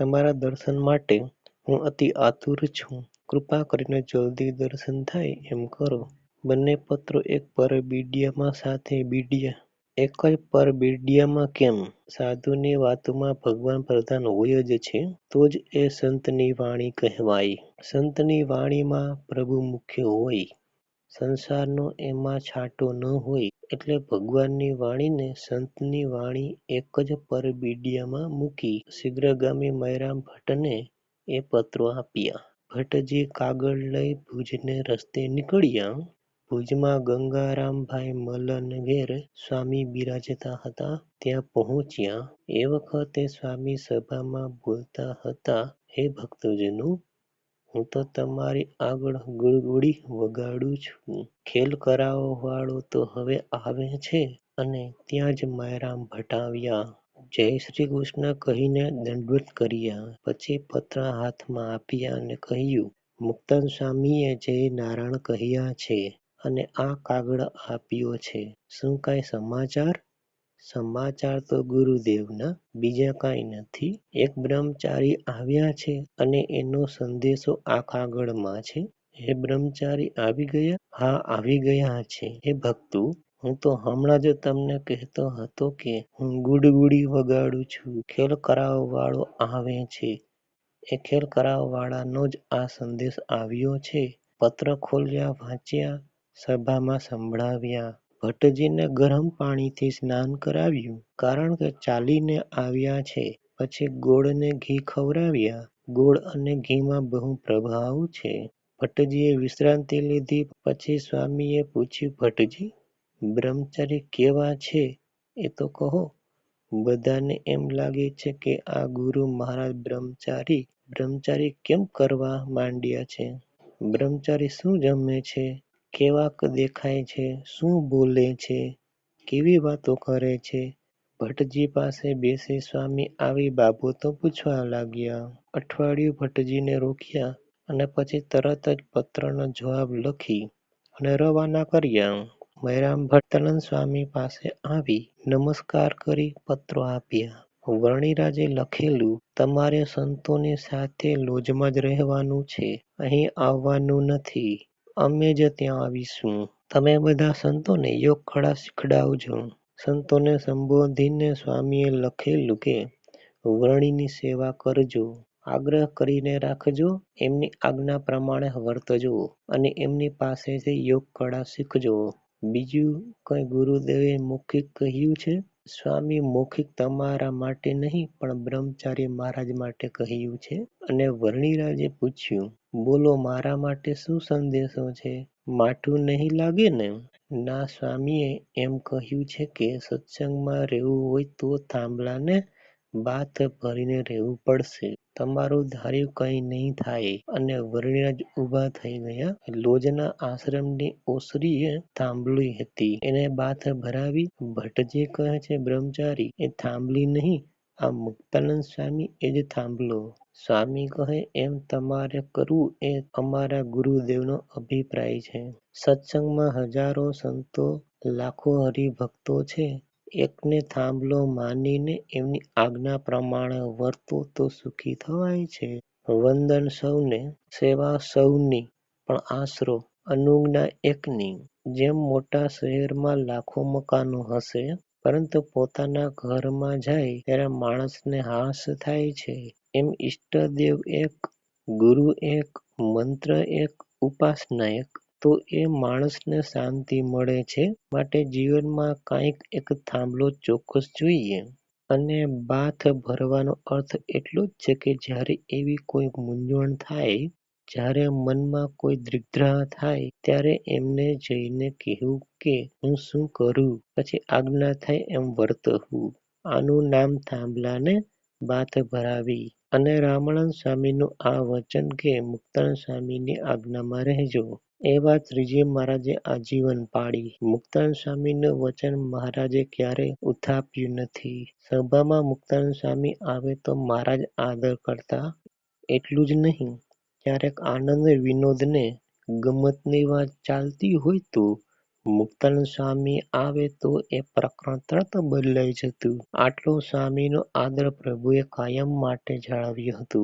તમારા દર્શન માટે હું અતિ આતુર છું. કૃપા કરીને જલ્દી દર્શન થાય એમ કરો. બંને પત્રો એક પરબિડીયામાં સાથે બીડિયા એક જ પરબિડીયામાં કેમ? સાધુની વાતોમાં ભગવાન પ્રધાન હોય જ છે. તો જ એ સંતની વાણી કહેવાય. સંતની વાણીમાં પ્રભુ મુખ્ય હોય. સંસારનો એમાં છાંટો ન હોય. એટલે ભગવાનની વાણીને સંતની વાણી એક જ પરબીડિયામાં મૂકી શીઘ્રગામી મયરામ ભટ્ટને એ પત્રો આપ્યા. ભટ્ટજી કાગળ લઈ ભુજને રસ્તે નીકળ્યા. ભુજમાં ગંગારામભાઈ મલન ઘેર સ્વામી બિરાજતા હતા, ત્યાં પહોંચ્યા. એ વખતે સ્વામી સભામાં બોલતા હતા, હે ભક્તજનો! હું તો તમારી આગળ ગુડગુડી વગાડું છું. ખેલ કરાવવાવાળો તો હવે આવે છે અને ત્યાં જ માયરામ ભટાવ્યા જય શ્રી કૃષ્ણ કહીને દંડવત કર્યા. પછી પત્ર હાથમાં આપ્યા અને કહ્યું, મુક્તન સ્વામીએ જય નારાયણ કહ્યા છે અને આ કાગળ આપ્યો છે. શું કાંઈ સમાચાર? સમાચાર તો ગુરુદેવના. બીજા કાંઈ નથી. એક બ્રહ્મચારી આવ્યા છે અને એનો સંદેશો આખા કાગળમાં છે. હે બ્રહ્મચારી, આવી ગયા? હા, આવી ગયા છે. હે ભક્તો! હું તો હમણાં જ તમને કહેતો હતો કે હું ગુડગુડી વગાડું છું. ખેલ કરાવવાળો આવે છે. એ ખેલ કરાવવાળાનો જ આ સંદેશ આવ્યો છે. પત્ર ખોલ્યા, વાંચ્યા, સભામાં સંભળાવ્યા. ભટ્ટજીને ગરમ પાણીથી સ્નાન કરાવ્યું. કારણ કે ચાલીને આવ્યા છે. પછી ગોળને ઘી ખવડાવ્યા. ગોળ અને ઘીમાં બહુ પ્રભાવ છે. ભટ્ટજીએ વિશ્રાંતિ લીધી, પછી સ્વામીએ પૂછ્યું, ભટ્ટજી! બ્રહ્મચારી કેવા છે એ તો કહો. બધાને એમ લાગે છે કે આ ગુરુ મહારાજ બ્રહ્મચારી બ્રહ્મચારી કેમ કરવા માંડ્યા છે? બ્રહ્મચારી શું જમે છે? કેવાક દેખાય છે? શું બોલે છે? કેવી વાતો કરે છે? ભટ્ટજી પાસે બેસી સ્વામી આવી બાબતો પૂછવા લાગ્યા. અઠવાડિયું ભટ્ટજીને રોક્યા અને પછી તરત જ પત્રનો જવાબ લખી અને રવાના કર્યા. મયરામ ભટ્ટ સ્વામી પાસે આવી નમસ્કાર કરી પત્રો આપ્યા. વરણીરાજે લખેલું, તમારે સંતોની સાથે લોજમાં જ રહેવાનું છે. અહીં આવવાનું નથી. અમે જ ત્યાં આવીશું. તમે બધા સંતોને યોગ ખડા શીખડાવજો. સંતોને સંબોધીને સ્વામીએ લખેલું કે, વરણીની સેવા કરજો. આગ્રહ કરીને રાખજો. એમની આજ્ઞા પ્રમાણે વર્તજો અને એમની પાસેથી યોગ કળા શીખજો. બીજું કંઈ ગુરુદેવે મૌખિક કહ્યું છે? સ્વામી મૌખિક તમારા માટે નહીં, પણ બ્રહ્મચારી મહારાજ માટે કહ્યું છે. અને વર્ણિરાજે પૂછ્યું, બોલો, મારા માટે શું સંદેશો છે? માઠું નહીં લાગે ને? ના, સ્વામીએ એમ કહ્યું છે કે, સત્સંગમાં રહેવું હોય તો થાંભલાને બાથ ભરીને રહેવું પડશે. તમારું ધાર્યું કંઈ નહીં થાય. અને વરણીરાજ ઊભા થઈ ગયા. લોજના આશ્રમની ઓસરીએ થાંભલી હતી એને બાથ ભરાવી. ભટ્ટજી કહે છે, બ્રહ્મચારી, એ થાંભલી નહીં, આ મુક્તાનંદ સ્વામી એ જ થાંભલો. સ્વામી કહે, એમ તમારે કરવું એ અમારા ગુરુદેવનો અભિપ્રાય છે. સત્સંગમાં હજારો સંતો લાખો હરિભક્તો છે. એકને થાંભલો માનીને એમની આજ્ઞા પ્રમાણે વર્તો તો સુખી થવાય છે. વંદન સૌને, સેવા સૌની પણ આશરો, અનુજ્ઞા એકની. જેમ મોટા શહેરમાં લાખો મકાનો હશે પરંતુ પોતાના ઘરમાં જાય ત્યારે માણસને હાસ થાય છે. એમ ઈષ્ટદેવ એક, ગુરુ એક, મંત્ર એક, ઉપાસના એક. તો એ માણસને શાંતિ મળે છે. માટે જીવનમાં કાંઈક એક થાંભલો ચોક્કસ જોઈએ. અને બાથ ભરવાનો અર્થ એટલો જ છે કે જ્યારે એવી કોઈ મૂંઝવણ થાય, જ્યારે મનમાં કોઈ દ્વિધા થાય ત્યારે એમને જઈને કહેવું કે હું શું કરું? પછી આજ્ઞા થાય એમ વર્તવું. આનું નામ થાંભલાને બાથ ભરાવી. અને રામણન સ્વામીનું આ વચન કે મુક્તાન સ્વામીની આજ્ઞામાં રહેજો. એ વાત શ્રીજી મહારાજે આજીવન પાડી મુક્તાન સ્વામીનું વચન મહારાજે ક્યારેય ઉથાપ્યું નથી. સભામાં મુક્તાન સ્વામી આવે તો મહારાજ આદર કરતા. એટલું જ નહીં ક્યારેક આનંદ વિનોદ ને ગમ્મતની વાત ચાલતી હોય તો મુક્તાનંદ સ્વામી આવે તો એ પ્રકરણ તરત બદલાઈ જતું. આટલો સ્વામીનો આદર પ્રભુએ કાયમ માટે જાળવ્યું હતો.